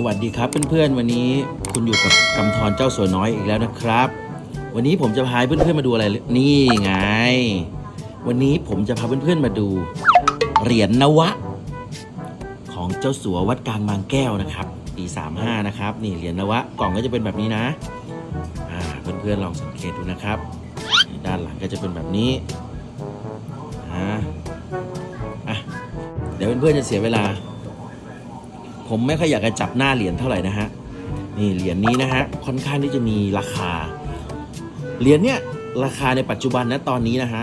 สวัสดีครับเพื่อนๆ วันนี้คุณอยู่กับกำธรเจ้าสัวน้อยอีกแล้วนะครับ วันนี้ผมจะพาเพื่อนๆมาดูอะไรนี่ไง วันนี้ผมจะพาเพื่อนๆมาดูเหรียญนวะ ของเจ้าสัววัดกลางบางแก้วนะครับปี35นะครับนี่เหรียญนวะกล่องก็จะเป็นแบบนี้นะอ่าเพื่อนๆลองสังเกตดูนะครับ ด้านหลังก็จะเป็นแบบนี้อ่าอะเดี๋ยวเพื่อนๆจะเสียเวลา ผมไม่ค่อยอยากจะจับหน้าเหรียญเท่าไหร่นะฮะนี่เหรียญนี้นะฮะค่อนข้างที่จะมีราคาเหรียญเนี้ยราคาในปัจจุบันนะตอนนี้นะฮะ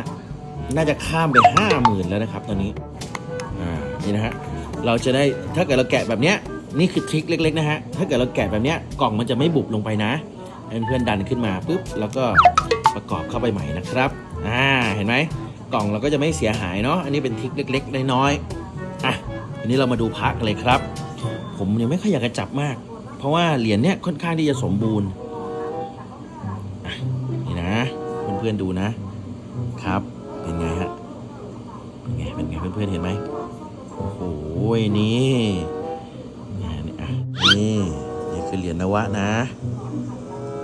น่าจะข้ามไปห้าหมื่นแล้วนะครับ ตอนนี้อ่านี่นะฮะเราจะได้ถ้าเกิดเราแกะแบบเนี้ยนี่คือทริคเล็กๆนะฮะถ้าเกิดเราแกะแบบเนี้ยกล่องมันจะไม่บุบลงไปนะเพื่อนๆดันขึ้นมาปุ๊บแล้วก็ประกอบเข้าไปใหม่นะครับอ่าเห็นไหมกล่องเราก็จะไม่เสียหายเนาะอันนี้เป็นทริคเล็ก ๆ น้อยๆอะทีนี้เรามาดูพักกันเลยครับ ผมยังไม่ค่อยอยากจะจับมาก เพราะว่าเหรียญเนี้ยค่อนข้างที่จะสมบูรณ์อะนี่นะเพื่อนๆดูนะครับ เป็นไงฮะเป็นไงเป็นไงเพื่อนๆเห็นไหมโอ้โหนี่นี่นี่อะนี่นี่คือเหรียญนวะนะ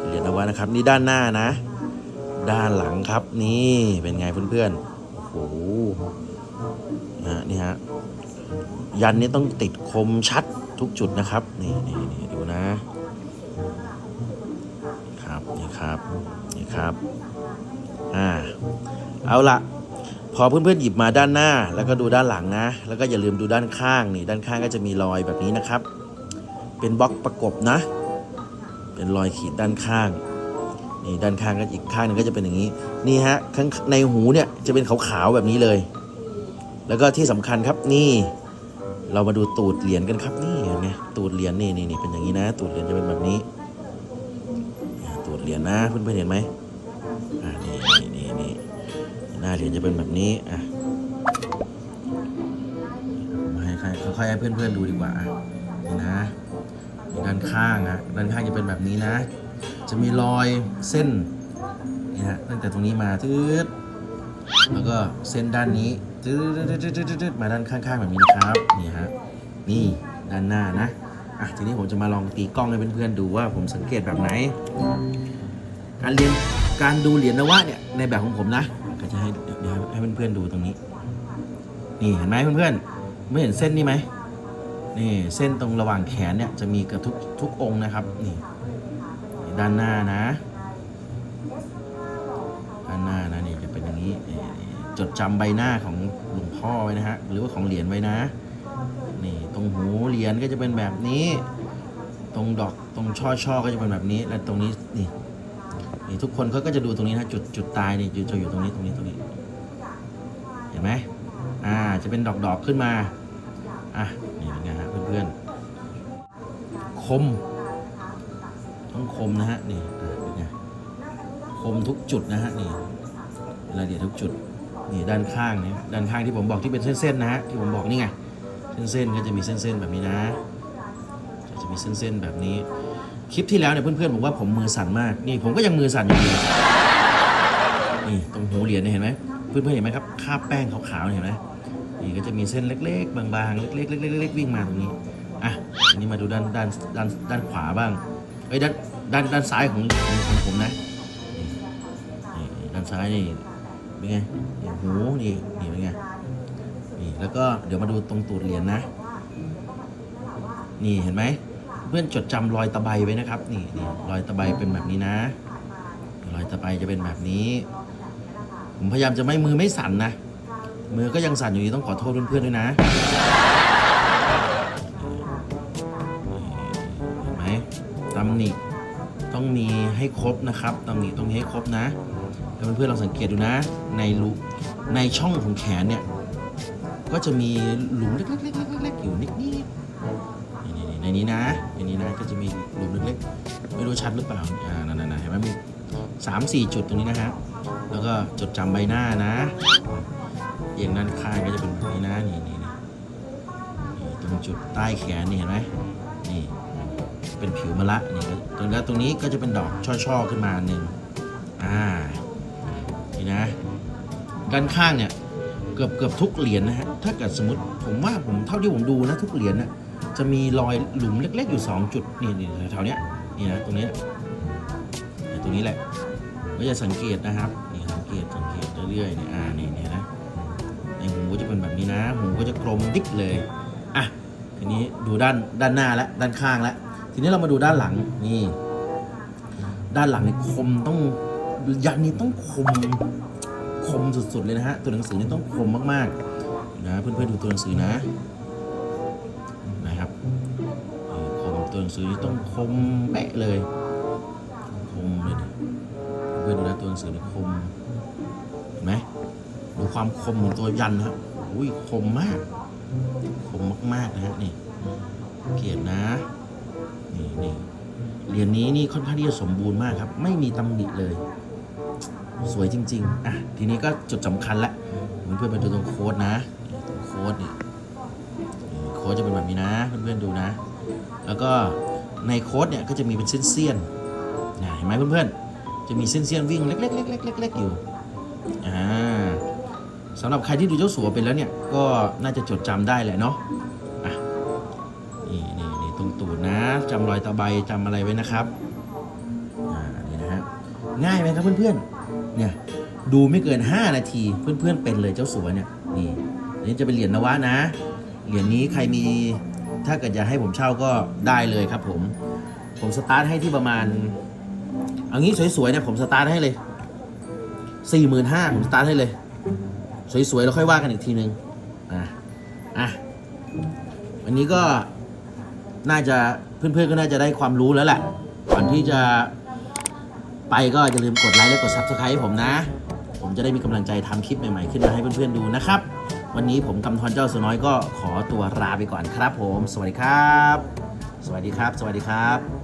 เหรียญนวะนะครับ นี่ด้านหน้านะ ด้านหลังครับนี่เป็นไงเพื่อนๆโอ้โหอะนี่ฮะยันนี้ต้องติดคมชัด ทุกจุดนะครับ นี่นี่นี่ดูนะครับนี่ครับนี่ครับอ่าเอาละพอเพื่อนๆหยิบมาด้านหน้า แล้วก็ดูด้านหลังนะ แล้วก็อย่าลืมดูด้านข้างนี่ด้านข้างก็จะมีรอยแบบนี้นะครับ เป็นบล็อกประกบนะ เป็นรอยขีดด้านข้างนี่ด้านข้างก็อีกข้างหนึงก็จะเป็นอย่างนี้นี่ฮะข้างในหูเนี่ยจะเป็นขาวๆแบบนี้เลย แล้วก็ที่สำคัญครับนี่ เรามาดูตูดเหรียญกันครับนี่ ตูดเหรียญนี่นี่นี่เป็นอย่างนี้นะ ตูดเหรียญจะเป็นแบบนี้ ตูดเหรียญนะเพื่อนๆเห็นไหมอ่านี่นี่นี่นี่หน้าเหรียญจะเป็นแบบนี้อะผมให้ใครค่อยๆให้เพื่อนๆดูดีกว่าอะนี่นะนด้านข้างอะด้านข้างจะเป็นแบบนี้นะ จะมีรอยเส้นนี่ฮะตั้งแต่ตรงนี้มาทืดแล้วก็เส้นด้านนี้จืดมาด้านข้างๆแบบนี้นะครับนี่ฮะนี่ด้านหน้านะ อะทีนี้ผมจะมาลองตีกล้องให้เพื่อนๆดูว่าผมสังเกตแบบไหน การเรียนการดูเหรียญนวะเนี่ยในแบบของผมนะก็จะให้เดี๋ยวให้เพื่อนๆดูตรงนี้ นี่เห็นไหมเพื่อนๆไม่เห็นเส้นนี่ไหมนี่เส้นตรงระหว่างแขนเนี่ยจะมีเกือบทุกทุกองนะครับนี่ด้านหน้านะ ด้านหน้านะนี่จะเป็นอย่างนี้จดจำใบหน้าของหลวงพ่อไว้นะฮะหรือว่าของเหรียญไว้นะ นี่ตรงหูเหรียญก็จะเป็นแบบนี้ ตรงดอกตรงช่อช่อก็จะเป็นแบบนี้ และตรงนี้นี่นี่ทุกคนเขาก็จะดูตรงนี้นะจุดจุดตายนี่จะอยู่ตรงนี้ตรงนี้ตรงนี้ เห็นไหมอ่าจะเป็นดอกดอกขึ้นมาอะนี่เป็นไงฮะเพื่อนๆคมต้องคมนะฮะนี่เป็นไงคมทุกจุดนะฮะนี่รายละเอียดทุกจุดนี่ด้านข้างนี่ด้านข้างที่ผมบอกที่เป็นเส้นๆนะฮะที่ผมบอกนี่ไง เส้นๆก็จะมีเส้นๆแบบนี้นะ จะมีเส้นๆแบบนี้ คลิปที่แล้วเนี่ยเพื่อนๆผมว่าผมมือสั่นมาก นี่ผมก็ยังมือสั่นอยู่ดีนี่ตรงหูเหรียญเนี่ยเห็นไหมเพื่อนๆเห็นไหมครับคาบแป้งขาวๆเนี่ยเห็นไหมนี่ก็จะมีเส้นเล็ก ๆ บางๆเล็กๆเล็กๆวิ่งมาตรงนี้อะอันนี้มาดูด้านด้านด้านด้านขวาบ้างเอ้ด้านด้านด้านซ้ายของของผมนะนี่ด้านซ้ายนี่เป็นไงหูนี่นี่เป็นไง แล้วก็เดี๋ยวมาดูตรงตูดเหรียญนะนี่เห็นไหม เพื่อนจดจำรอยตะไบไว้นะครับ นี่นี่รอยตะไบเป็นแบบนี้นะ รอยตะไบจะเป็นแบบนี้ ผมพยายามจะไม่มือไม่สั่นนะ มือก็ยังสั่นอยู่ดีต้องขอโทษเพื่อนๆด้วยนะเห็นไหมตำหนิต้องมีให้ครบนะครับตำหนิต้องมีให้ครบนะแล้วเพื่อนๆลองสังเกตดูนะ ในรูในช่องของแขนเนี่ย ก็จะมีหลุมเล็กๆๆๆๆอยู่นิดๆนี่ๆในนี้นะในนี้นะก็จะมีหลุมเล็กๆไม่รู้ชัดหรือเปล่าอ่านั่นๆเห็นไหมมีสามสี่จุดตรงนี้นะฮะแล้วก็จดจำใบหน้านะเอียงด้านข้างก็จะเป็นแบบนี้นะนี่นี่นี่ตรงจุดใต้แขนนี่เห็นไหมนี่เป็นผิวมะละนี่ก็ตรงนี้ตรงนี้ก็จะเป็นดอกช่อๆขึ้นมาหนึ่งอ่านี่นะด้านข้างเนี่ย กือบเกือบทุกเหรียญนะฮะถ้าเกิดสมมติผมว่าผมเท่าที่ผมดูนะทุกเหรียญนะจะมีรอยหลุมเล็ก ๆ อยู่ 2 จุดนี่นี่แถวเนี้ยนี่นะตรงเนี้ยเนี่ยตรงนี้แหละก็จะสังเกตนะครับนี่สังเกตสังเกตเรื่อยๆเนี่ยอ่านี่เนี่ยนะในหูก็จะเป็นแบบนี้นะหูก็จะกลมดิ๊กเลยอะทีนี้ดูด้านด้านหน้าแล้วด้านข้างแล้วทีนี้เรามาดูด้านหลังนี่ ด้านหลังเนี่ยคมต้องยันนี่ต้องคม คมสุดๆเลยนะฮะตัวหนังสือนี่ต้องคมมากๆนะเพื่อนๆดูตัวหนังสือนะนะครับคมตัวหนังสือนี่ต้องคมเป๊ะเลยคมเลยนะเพื่อนๆดูนะตัวหนังสือนี่คมเห็นไหมดูความคมของตัวยันนะครับอุ้ยคมมากคมมากๆนะฮะนี่เกียรตินะนี่นี่เหรียญนี้นี่ค่อนข้างที่จะสมบูรณ์มากครับ ไม่มีตำหนิเลย สวยจริง ๆ อะ ทีนี้ก็จุดสำคัญละเพื่อนๆไปดูตรงโค้ดนะ โค้ดนี่นี่โค้ดจะเป็นแบบนี้นะ เพื่อนๆดูนะ แล้วก็ในโค้ดเนี่ยก็จะมีเป็นเส้นๆนะเห็นไหมเพื่อนๆ จะมีเส้นๆวิ่งเล็กๆๆๆๆอยู่อ่าสำหรับใครที่ดูเจ้าสัวเป็นแล้วเนี่ย ก็น่าจะจดจำได้แหละเนาะอะนี่นี่นี่ตรงตูดนะจำรอยตะไบจำอะไรไว้นะครับ ง่ายไหมครับเพื่อนๆ เนี่ยดูไม่เกิน 5 นาทีเพื่อนๆเป็นเลยเจ้าสัวเนี่ยนี่อันนี้จะเป็นเหรียญนวะนะเหรียญนี้ใครมีถ้าเกิดอยากให้ผมเช่าก็ได้เลยครับผม ผมสตาร์ทให้ที่ประมาณเอางี้สวยๆเนี่ยผมสตาร์ทให้เลยสี่หมื่นห้าผมสตาร์ทให้เลย สวยๆแล้วค่อยว่ากันอีกทีนึงอะอะวันนี้ก็น่าจะเพื่อนๆก็น่าจะได้ความรู้แล้วแหละก่อนที่จะ ไปก็อย่าลืมกดไลค์และกด Subscribe ให้ผมนะ ผมจะได้มีกำลังใจทำคลิปใหม่ๆ ขึ้นมาให้เพื่อนๆดูนะครับ วันนี้ผมกำธรเจ้าสน้อยก็ขอตัวลาไปก่อนครับผม สวัสดีครับ สวัสดีครับ สวัสดีครับ